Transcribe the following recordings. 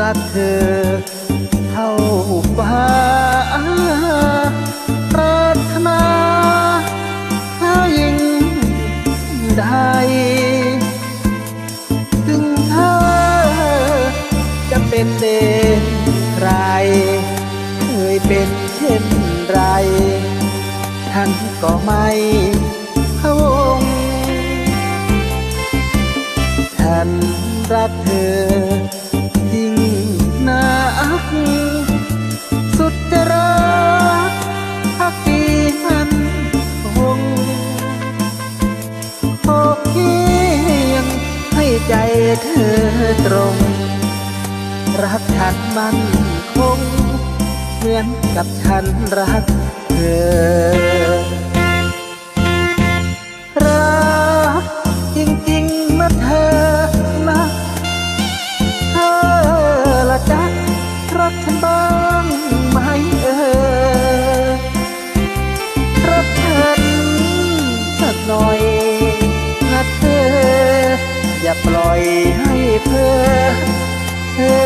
รักเธอ เท่าฟ้าปรารถนาถ้ายิ่งใดถึงเธอ จะเป็นเด่นใคร เคยเป็นเช่นไรท่านก็ไม่ มันคงขอเพียงให้ใจเธอตรง รักฉันมันคง เหมือนกับฉันรักเธอรักจริงๆนะเธอนะเธอละจ๊ะรักฉันบ้างไหมเออ หน่อยนะเธอ อย่าปล่อยให้เพ้อเธอ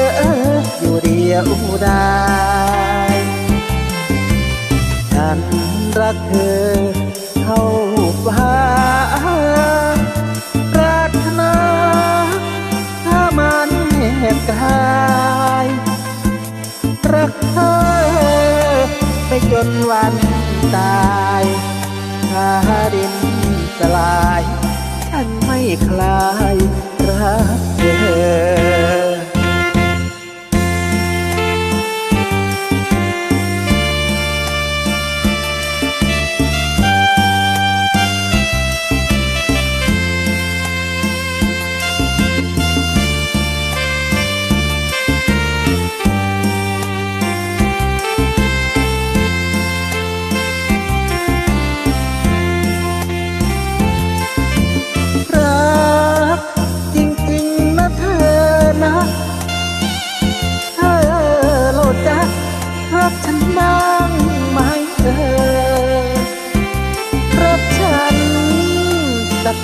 อยู่เดียวได้ฉันรักเธอเท่าฟ้าปรารถนาถ้ามันแหบกายรักเธอไปจนวันตายถ้าดิน ลาย ฉันไม่คลาย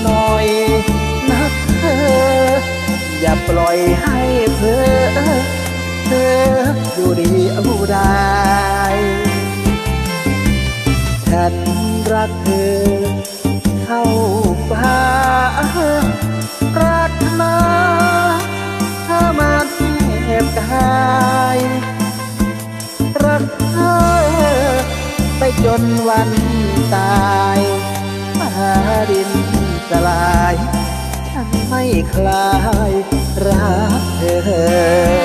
หน่อยนะเธอ อย่าปล่อยให้เพอเธออยู่ดียวได้ฉันรักเธอเท่าฟ้าปรารถนาถ้ามาแทบกายรักเธอไปจนวัน คลายรักเธอ